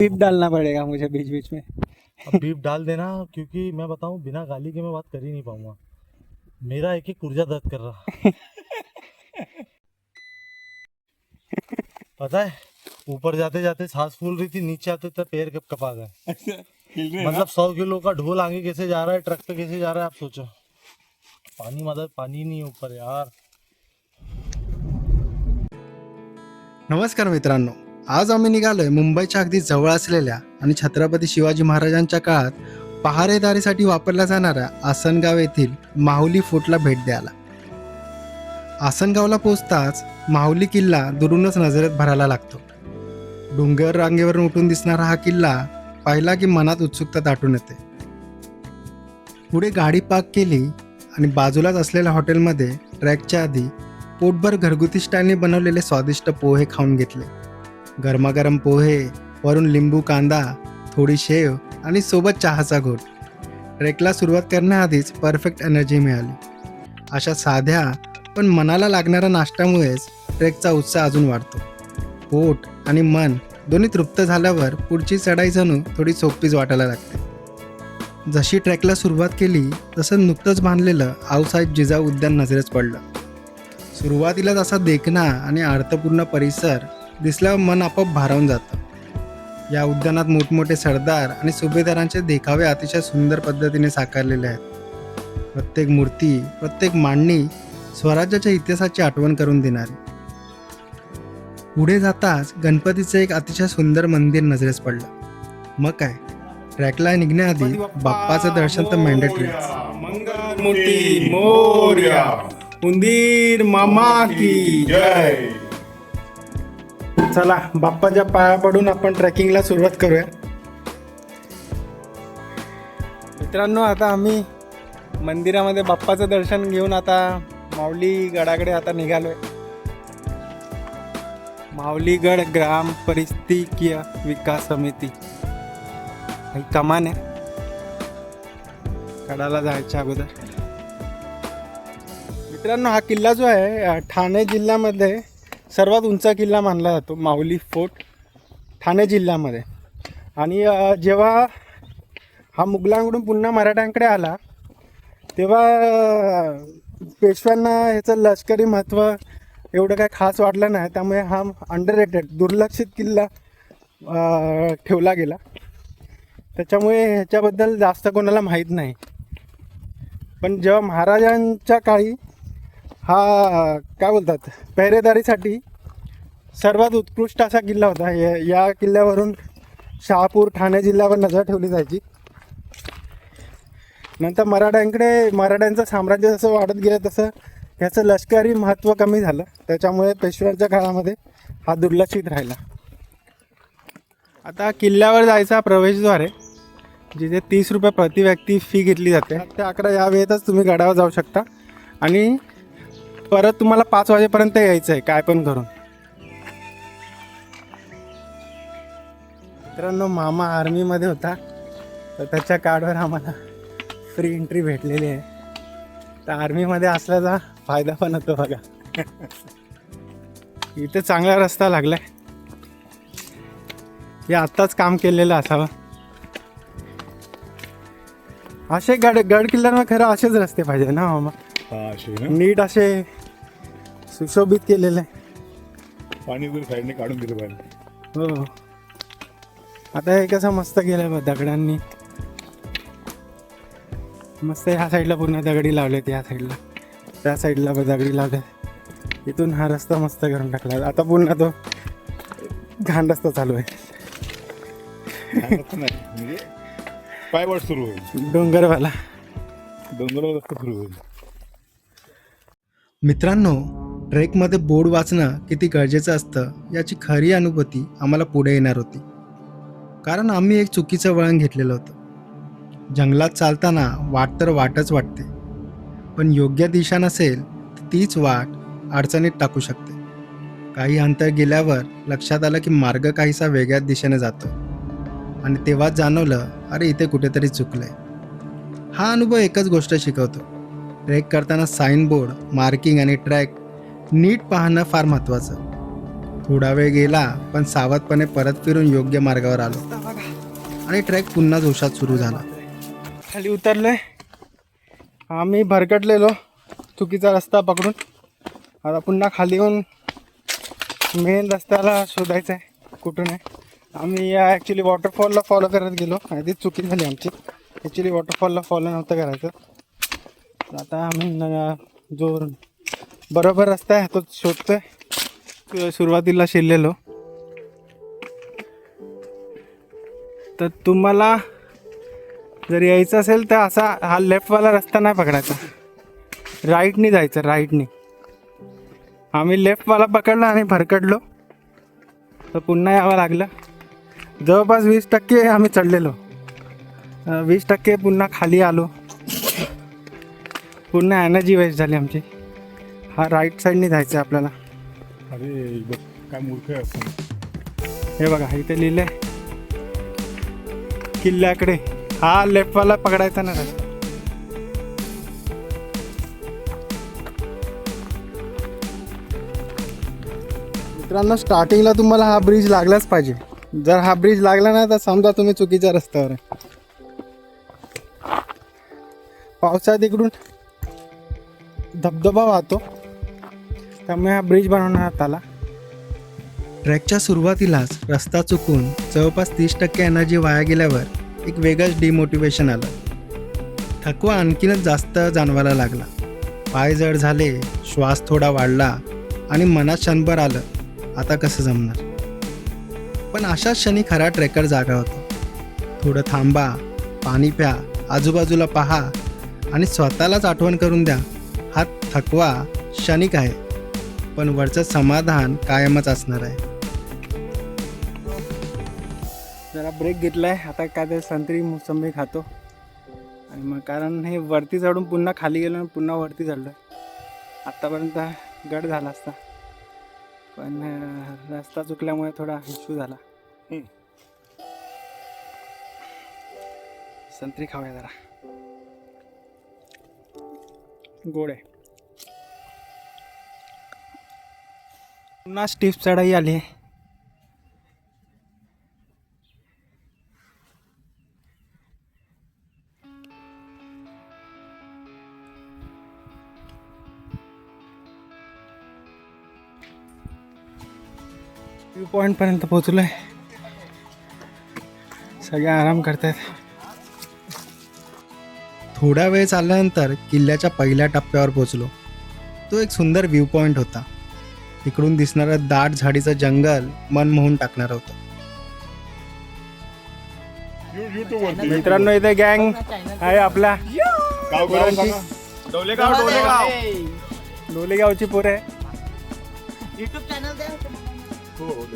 बीप डालना पड़ेगा मुझे बीच बीच में। अब बीप डाल देना क्योंकि मैं बताऊँ बिना गाली के मैं बात कर ही नहीं पाऊँगा। मेरा एक एक ऊर्जा दर्द कर रहा। पता है ऊपर जाते जाते सांस फूल रही थी नीचे आते तक पैर कब कपा गए। मतलब सौ किलो का ढोल आगे कैसे जा रहा है ट्रक पे कैसे जा रहा है आप सोचो। पानी मदद पानी नहीं है ऊपर यार। नमस्कार मित्रांनो आज आम्ही निघालोय मुंबईच्या अगदी जवळ असलेल्या आणि छत्रपती शिवाजी महाराजांच्या काळात पहारेदारीसाठी वापरल्या जाणाऱ्या आसनगाव येथील माहुली फोर्टला भेट द्यायला. आसनगावला पोचताच माहुली किल्ला दुरूनच नजरेत भरायला लागतो. डोंगर रांगेवरून उठून दिसणारा हा किल्ला पाहिला की मनात उत्सुकता दाटून येते. पुढे गाडी पार्क केली आणि बाजूलाच असलेल्या हॉटेलमध्ये ट्रॅकच्या आधी पोटभर घरगुती स्टाईलने बनवलेले स्वादिष्ट पोहे खाऊन घेतले. गरमागरम पोहे वरून लिंबू कांदा थोडी शेव आणि सोबत चहाचा घोट. ट्रेकला सुरुवात करण्याआधीच परफेक्ट एनर्जी मिळाली. अशा साध्या पण मनाला लागणाऱ्या नाश्त्यामुळेच ट्रेकचा उत्साह अजून वाढतो. पोट आणि मन दोन्ही तृप्त झाल्यावर पुढची चढाई जणू थोडी सोपीच वाटायला लागते. जशी ट्रेकला सुरुवात केली तसं नुकतंच बांधलेलं आऊसाहेब जिजाऊ उद्यान नजरेस पडलं. सुरुवातीलाच असा देखणा आणि अर्थपूर्ण परिसर दिसल्यावर मन आपोआप भारावून जातं. या उद्यानात मोठमोठे सरदार आणि सुभेदारांचे देखावे अतिशय सुंदर पद्धतीने साकारलेले आहेत. प्रत्येक मूर्ती प्रत्येक मांडणी स्वराज्याच्या इतिहासाची आठवण करून देणारी. पुढे जाताच गणपतीचं एक अतिशय सुंदर मंदिर नजरेस पडलं. मग काय? ट्रॅकला निघण्याआधी बाप्पाचं दर्शन तर मॅन्डेटरी मोर्या. उंदीर मामा की जय. चला बाप्पाच्या पाया पडून आपण ट्रॅकिंगला सुरुवात करूया. मित्रांनो आता आम्ही मंदिरामध्ये बाप्पाचं दर्शन घेऊन आता माऊली गडाकडे आता निघालोय. माऊलीगड ग्राम परिस्थितीय विकास समिती. ही कमान आहे. गडाला जायच्या अगोदर. मित्रांनो हा किल्ला जो आहे ठाणे जिल्ह्यामध्ये सर्वात उंच किल्ला मानला जातो माऊली फोर्ट ठाणे जिल्ह्यामध्ये. आणि जेव्हा हा मुघलांकडून पुन्हा मराठ्यांकडे आला तेव्हा पेशव्यांना ह्याचं लष्करी महत्त्व एवढं काय खास वाटलं नाही. त्यामुळे हा अंडररेटेड दुर्लक्षित किल्ला ठेवला गेला. त्याच्यामुळे ह्याच्याबद्दल जास्त कोणाला माहीत नाही. पण जेव्हा महाराजांच्या काळी हा काय बोलतात? पेहरेदारीसाठी सर्वात उत्कृष्ट असा किल्ला होता. या या किल्ल्यावरून शहापूर ठाणे जिल्ह्यावर नजर ठेवली जायची. नंतर मराठ्यांकडे मराठ्यांचं साम्राज्य जसं वाढत गेलं तसं ह्याचं लष्करी महत्त्व कमी झालं. त्याच्यामुळे पेशव्यांच्या काळामध्ये हा दुर्लक्षित राहिला. आता किल्ल्यावर जायचा प्रवेशद्वार आहे जिथे तीस रुपये प्रति व्यक्ती फी घेतली जाते. ते अकरा या वेळेतच तुम्ही गडावर जाऊ शकता. आणि परत तुम्हाला पाच वाजेपर्यंत यायचं आहे काय पण करून. मित्रांनो मामा आर्मीमध्ये होता. तर त्याच्या कार्डवर आम्हाला फ्री एंट्री भेटलेली आहे. तर आर्मीमध्ये असल्याचा फायदा पण होतो बघा. इथे चांगला रस्ता लागलाय. हे आत्ताच काम केलेलं असावं. असे गड गड किल्ल्यांवर खरं असेच रस्ते पाहिजे ना मामा? नीट असे सुशोभित केलेले पाणी वगैरे साईडने काढून दिलं पाहिजे हो. आता हे कसं मस्त केलंय बघ दगडांनी. मस्त ह्या साईडला पूर्ण दगडी लावलेत या साईडला. त्या साईडला बघ दगडी लावल्यात इथून हा रस्ता मस्त करून टाकला. आता पुन्हा तो घाण रस्ता चालू आहे. सांगत नाही म्हणजे पायवाट सुरू होईल. डोंगरवाला. डोंगरावर रस्ता सुरू होईल. मित्रांनो ट्रेकमध्ये बोर्ड वाचणं किती गरजेचं असतं याची खरी अनुभूती आम्हाला पुढे येणार होती. कारण आम्ही एक चुकीचं वळण घेतलेलं होतं. जंगलात चालताना वाट तर वाटच वाटते. पण योग्य दिशा नसेल तर तीच वाट अडचणीत टाकू शकते. काही अंतर गेल्यावर लक्षात आलं की मार्ग काहीसा वेगळ्याच दिशेने जातो. आणि तेव्हाच जाणवलं अरे इथे कुठेतरी चुकलंय. हा अनुभव एकच गोष्ट शिकवतो. ट्रेक करताना साईन बोर्ड मार्किंग आणि ट्रॅक नीट पाहणं फार महत्त्वाचं थोडा वेळ गेला पण सावधपणे परत फिरून योग्य मार्गावर आलो. आणि ट्रॅक पुन्हा जोशात सुरू झाला. खाली उतरलोय. आम्ही भरकटलेलो चुकीचा रस्ता पकडून. आता पुन्हा खाली येऊन मेन रस्त्याला शोधायचं आहे कुठून आहे आम्ही या ॲक्च्युली वॉटरफॉलला फॉलो करत गेलो. आधीच चुकी झाली आमची. ॲक्च्युली वॉटरफॉलला फॉलो नव्हतं करायचं. आता आम्ही जो बरोबर रस्ता आहे तो शोधतोय. सुरुवातीला शिरलेलो. तर तुम्हाला जर यायचं असेल तर असा हा लेफ्टवाला रस्ता नाही पकडायचा. राईटनी जायचं राईटनी. आम्ही लेफ्टवाला पकडला आणि भरकडलो. तर पुन्हा यावं लागलं. जवळपास वीस टक्के आम्ही चढलेलो. वीस टक्के पुन्हा खाली आलो. पुन्हा एनर्जी वेस्ट झाली आमची. हा राईट साईडनी जायचं आहे आपल्याला. अरे बघ काय मूर्ख आहे आपण. हे बघा इथे लिहिलंय. किल्ल्याकडे. हा लेफ्टवाला पकडायचा ना रस्ता मित्रांनो स्टार्टिंगला तुम्हाला हा ब्रिज लागलाच पाहिजे. जर हा ब्रिज लागला ना तर समजा तुम्ही चुकीच्या रस्त्यावर आहे. पावसात इकडून धबधबा वाहतो. त्यामुळे हा ब्रिज बनवण्यात आला ट्रेकच्या सुरुवातीलाच रस्ता चुकून जवळपास तीस टक्के एनर्जी वाया गेल्यावर एक वेगळंच डिमोटिवेशन आलं. थकवा आणखीनच जास्त जाणवायला लागला. पाय जड झाले श्वास थोडा वाढला आणि मनात क्षणभर आलं आता कसं जमणार? पण अशाच क्षणी खरा ट्रेकर जागा होतो. थोडं थांबा पाणी प्या आजूबाजूला पहा आणि स्वतःलाच आठवण करून द्या हा थकवा क्षणिक आहे. पण वरचं समाधान कायमच असणार आहे. जरा ब्रेक घेतलाय. आता काय ते संत्री मोसंबी खातो. आणि मग कारण हे वरती चढून पुन्हा खाली गेलो आणि पुन्हा वरती चढलो आत्तापर्यंत गड झाला असता. पण रस्ता चुकल्यामुळे थोडा इश्यू झाला. संत्री खाऊया जरा. गोड आहे. पुन्हा स्टीप चढाई आली. आहे व्यू पॉईंटपर्यंत पोहोचलो आहे सगळे आराम करतायत. थोडा वेळ चालल्यानंतर किल्ल्याच्या पहिल्या टप्प्यावर पोचलो तो एक सुंदर व्ह्यू पॉईंट होता. तिकडून दिसणारं दाट झाडीचं जंगल मन मोहून टाकणार होतं. मित्रांनो इथे गँग आहे आपला. गाव गाव सांगा डोलेगाव डोलेगाव. डोलेगावची पोरं. आहे हो.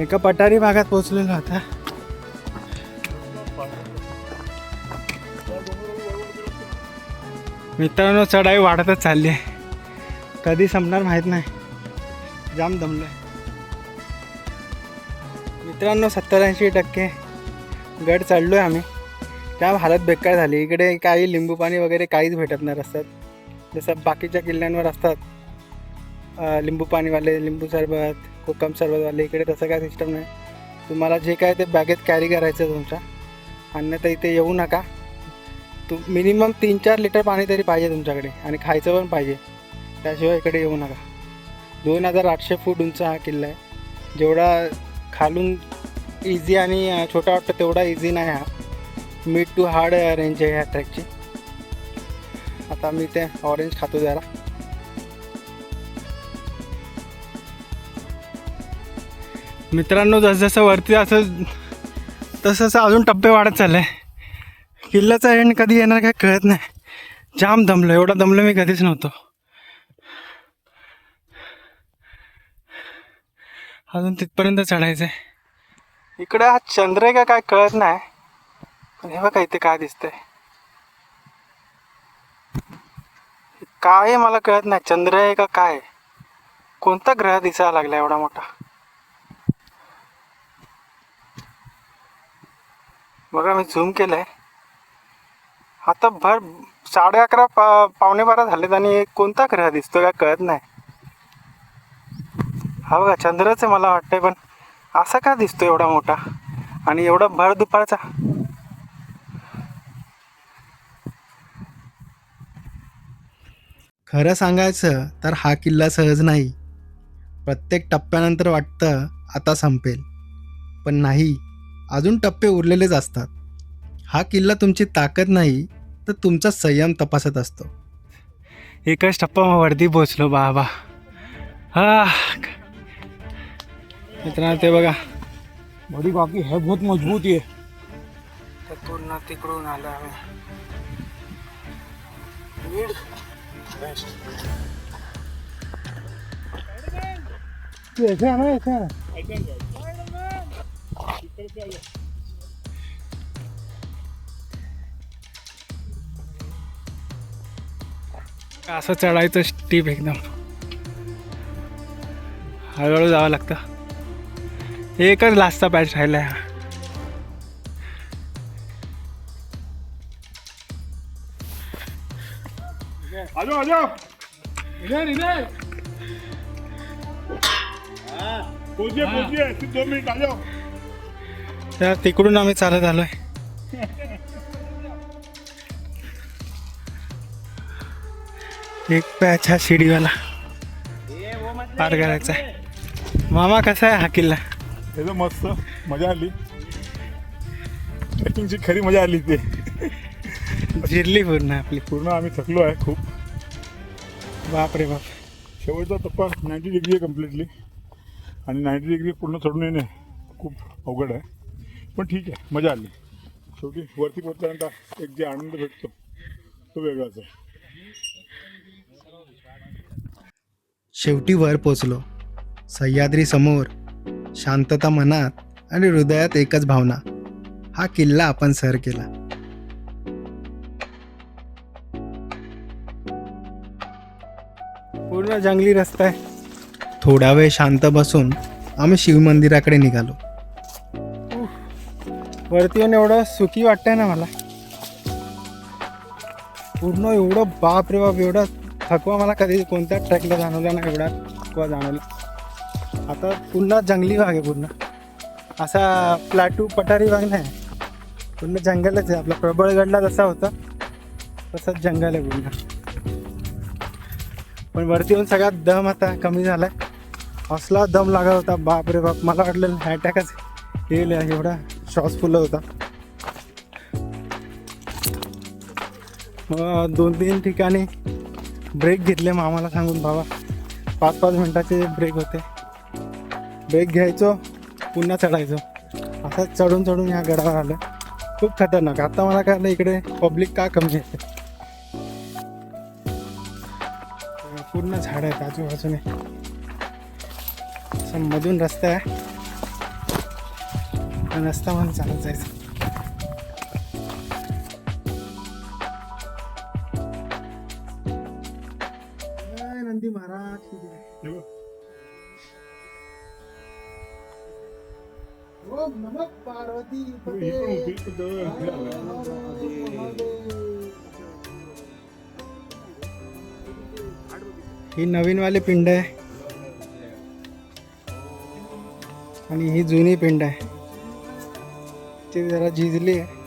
एका पठारी भागात पोहोचलेलो आता. मित्रांनो चढाई वाढतच चालली आहे. कधी संपणार माहीत नाही. जाम दमलोय. मित्रांनो सत्तर ऐंशी टक्के गड चढलोय आम्ही. जाम हालत बेकार झाली. इकडे काही लिंबू पाणी वगैरे काहीच भेटत नाही रस्त्यात. जसं बाकीच्या किल्ल्यांवर असतात लिंबू पाणीवाले लिंबू सरबत कोकम झाले इकडे तसं काय सिस्टम नाही. तुम्हाला जे काय ते बॅगेत कॅरी करायचं आहे तुमच्या अन्यथा इथे येऊ नका. तू मिनिमम तीन चार लिटर पाणी तरी पाहिजे तुमच्याकडे आणि खायचं पण पाहिजे. त्याशिवाय इकडे येऊ नका. दोन हजार आठशे फूट उंच हा किल्ला आहे. जेवढा खालून इझी आणि छोटा वाटतं तेवढा इझी नाही हा. मिड टू हार्ड रेंज आहे ह्या ट्रॅकची आता मी ते ऑरेंज खातो जरा. मित्रांनो जसजसं वरती असं तसं तसं अजून टप्पे वाढत चालले. किल्ल्याचा एंड कधी येणार काय कळत नाही. जाम दमलो एवढा दमलो मी कधीच नव्हतो. अजून तिथपर्यंत चढायचं आहे इकडे हा चंद्र आहे का काय कळत नाही. पण हे बघा इथे काय दिसतंय. काय आहे मला कळत नाही चंद्र आहे का काय कोणता ग्रह दिसायला लागला एवढा मोठा? बघा मी झूम केलं आहे आता भर साडे अकरा पा पावणे बारा झालेत आणि कोणता ग्रह दिसतो काय कळत नाही. हा बघा चंद्रच आहे मला वाटतंय पण असा का दिसतो एवढा मोठा? आणि एवढा भर दुपारचा? खरं सांगायचं तर हा किल्ला सहज नाही. प्रत्येक टप्प्यानंतर वाटतं आता संपेल. पण नाही अजून टप्पे उरलेलेच असतात. हा किल्ला तुमची ताकद नाही तर तुमचा संयम तपासत असतो. एकच टप्पा मग वरती पोचलो बाबा. हा मित्रांनो ते बघा. बड़ी बाकी है बहुत मजबूत ये तर पूर्ण तिकडून आलो आम्ही असं चढायचं स्टीप एकदम. हळूहळू जावं लागतं. एकच लास्टचा पॅच राहिला आहे आ जाओ इधर इधर. पहुंचिए पहुंचिए सिर्फ दो मिनट आ त्या तिकडून आम्ही चालत आलोय. एक पॅच हा शिडीवाला. पार करायचा आहे. मामा कसा आहे हा किल्ला? एकदम मस्त मजा आली. ट्रेकिंगची खरी मजा आली ते. जिरली पूर्ण आपली. पूर्ण आम्ही थकलो आहे खूप. बाप रे बाप. शेवटचा टप्पा नाईन्टी डिग्री आहे कम्प्लिटली आणि नाईन्टी डिग्री पूर्ण चढून येणे खूप अवघड आहे. पण ठीक आहे मजा आली. शेवटी वरती पोहोचल्यानंतर एक जे आनंद भेटतो तो वेगळाच आहे. शेवटी वर पोचलो सह्याद्री समोर शांतता मनात आणि हृदयात एकच भावना. हा किल्ला आपण सर केला. पूर्ण जंगली रस्ता आहे. थोडा वेळ शांत बसून आम्ही शिवमंदिराकडे निघालो. वरती येऊन एवढं सुखी वाटतंय ना मला. पूर्ण एवढं बाप रे बाप एवढा थकवा मला कधी कोणत्या ट्रॅकला जाणवला ना एवढा थकवा जाणवला. आता पुन्हा जंगली भाग आहे पूर्ण. असा प्लॅटू पठारी भाग नाही. पूर्ण जंगलच आहे. आपला प्रबळगडला जसा होता तसंच जंगल आहे पूर्ण. पण वरती येऊन सगळ्यात दम आता कमी झालाय. असला दम लागत होता बाप रे बाप मला वाटलं अटॅकच येईल एवढा. श्वास फुलत होता. मग दोन तीन ठिकाणी ब्रेक घेतले मामाला सांगून बाबा पाच पाच मिनटाचे ब्रेक होते. ब्रेक घ्यायचो पुन्हा चढायचो. असंच चढून चढून या गडावर आलं खूप खतरनाक. आता मला कळलं इकडे पब्लिक का कमी येते पूर्ण झाड आहेत आजूबाजूने. असं मधून रस्ता आहे. रस्ता म्हणून चालत जायचं जय नंदी महाराज. हे ओम नमः पार्वती ही पते. पण पण हे. ही नवीनवाली पिंड आहे आणि ही जुनी पिंड आहे ती जरा झिजली. आहे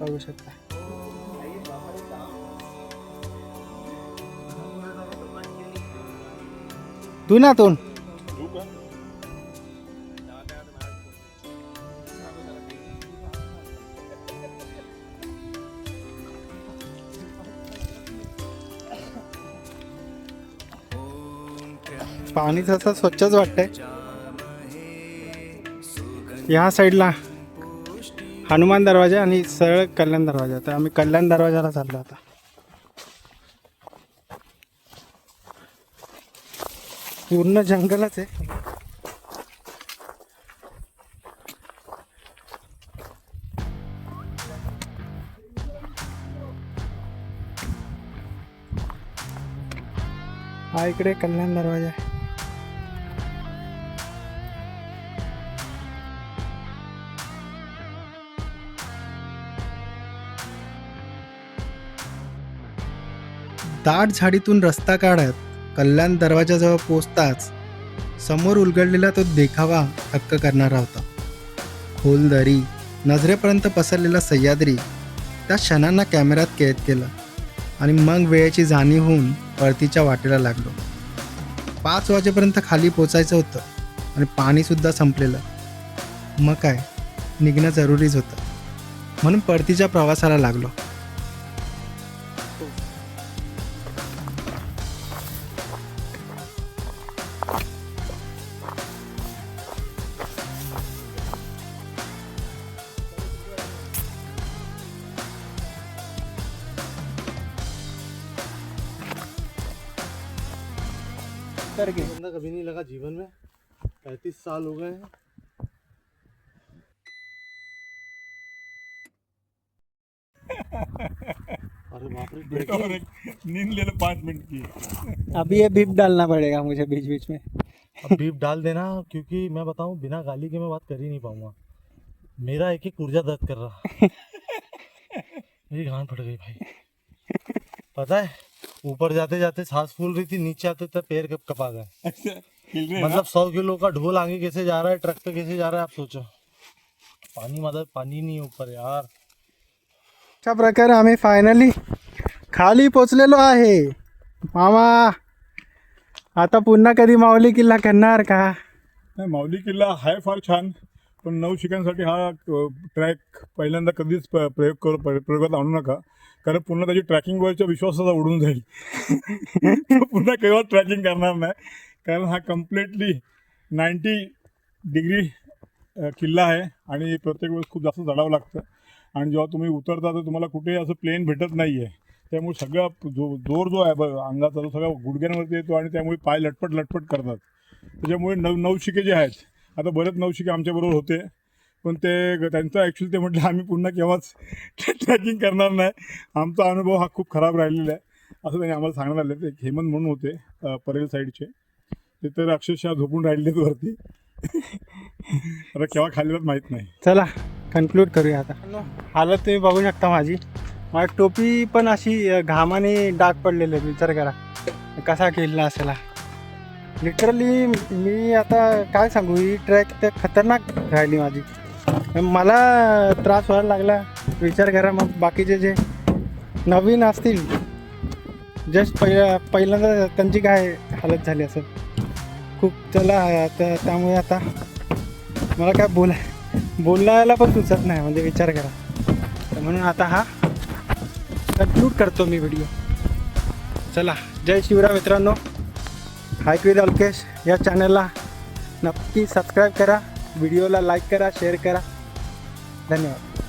बघू शकता. तू ना तोंड. पाणी तसं स्वच्छच वाटतंय. ह्या साईडला हनुमान दरवाजा आणि सरळ कल्याण दरवाजा. तर आम्ही कल्याण दरवाजाला चाललो आता. पूर्ण जंगलच आहे. हा इकडे कल्याण दरवाजा आहे. दाट झाडीतून रस्ता काढत कल्याण दरवाजाजवळ पोचताच समोर उलगडलेला तो देखावा हक्क करणारा होता. खोल दरी नजरेपर्यंत पसरलेला सह्याद्री त्या क्षणांना कॅमेऱ्यात कैद केलं आणि मग वेळेची जाणीव होऊन परतीच्या वाटेला लागलो. पाच वाजेपर्यंत खाली पोचायचं होतं आणि पाणीसुद्धा संपलेलं. मग काय? निघणं जरुरीच होतं. म्हणून परतीच्या प्रवासाला लागलो. कभी नहीं लगा जीवन में। पैंतीस साल हो गए हैं। अरे बाप रे बेटा नींद ले लो पाँच मिनट की। अभी ये बीप डालना पड़ेगा मुझे बीच बीच में। अब बीप डाल देना क्योंकि मैं बताऊँ बिना गाली के मैं बात कर ही नहीं पाऊँगा। मेरा एक एक ऊर्जा दर्द कर रहा। मेरी गांड फट गई भाई। पता है ऊपर जाते जाते सांस फूल रही थी नीचे आते तक पैर कब कपा गए। अच्छा हिल रहे मतलब सौ किलो का ढोल आगे कैसे जा रहा है ट्रक पे कैसे जा रहा है आप सोचो। पानी मदद पानी नहीं ऊपर यार। अशा प्रकारे आम्ही फायनली खाली पोचलेलो आहे। मामा आता पुन्हा कधी माऊली किल्ला करणार का? नाही माऊली किल्ला आहे फार छान. पण नवशिक्यांसाठी हा ट्रॅक पहिल्यांदा कधीच प- प्रयोग करू प- प्रयोगात आणू नका. कारण पुन्हा त्याची ट्रॅकिंगवरच्या विश्वासाचा उडून जाईल. तो पुन्हा केव्हा ट्रॅकिंग करणार नाही. कारण हा कम्प्लिटली नाईन्टी डिग्री किल्ला आहे आणि प्रत्येक वेळेस खूप जास्त चढावं लागतं. आणि जेव्हा तुम्ही उतरता तर तुम्हाला कुठेही असं प्लेन भेटत नाही आहे त्यामुळे सगळा जो जोर जो आहे ब अंगाचा तो सगळा गुडघ्यांवरती येतो आणि त्यामुळे पाय लटपट लटपट करतात. त्याच्यामुळे नव नवशिके जे आहेत आता बरेच नवशिके आमच्याबरोबर होते. पण ते त्यांचं ॲक्च्युली ते म्हटलं आम्ही पुन्हा केव्हाच ट्रॅकिंग करणार नाही. आमचा अनुभव हा खूप खराब राहिलेला आहे. असं त्यांनी आम्हाला सांगण्यात आलं. ते हेमंत म्हणून होते परेल साईडचे. ते तर अक्षरशः झोपून राहिलेत वरती. आता केव्हा खाल्लेलं माहीत नाही. चला कन्क्लूड करूया आता. हालत तुम्ही बघू शकता माझी. माझी टोपी पण अशी घामाने डाग पडलेले आहेत. विचार करा. कसा केला असेल लिटरली मी आता काय सांगू? ही ट्रॅक तर खतरनाक राहिली माझी. मला त्रास व्हायला लागला. विचार करा मग बाकीचे जे नवीन असतील. जस्ट पहिल्या पहिल्यांदा त्यांची काय हालत झाली असेल. खूप चला आता त्यामुळे आता मला काय बोला बोलायला पण सुचत नाही म्हणजे विचार करा. तर म्हणून आता हा कन्क्लूड करतो मी व्हिडिओ चला जय शिवराम मित्रांनो. हायक विद अल्केश या चॅनलला नक्की सबस्क्राईब करा व्हिडिओला लाईक करा शेअर करा. धन्यवाद.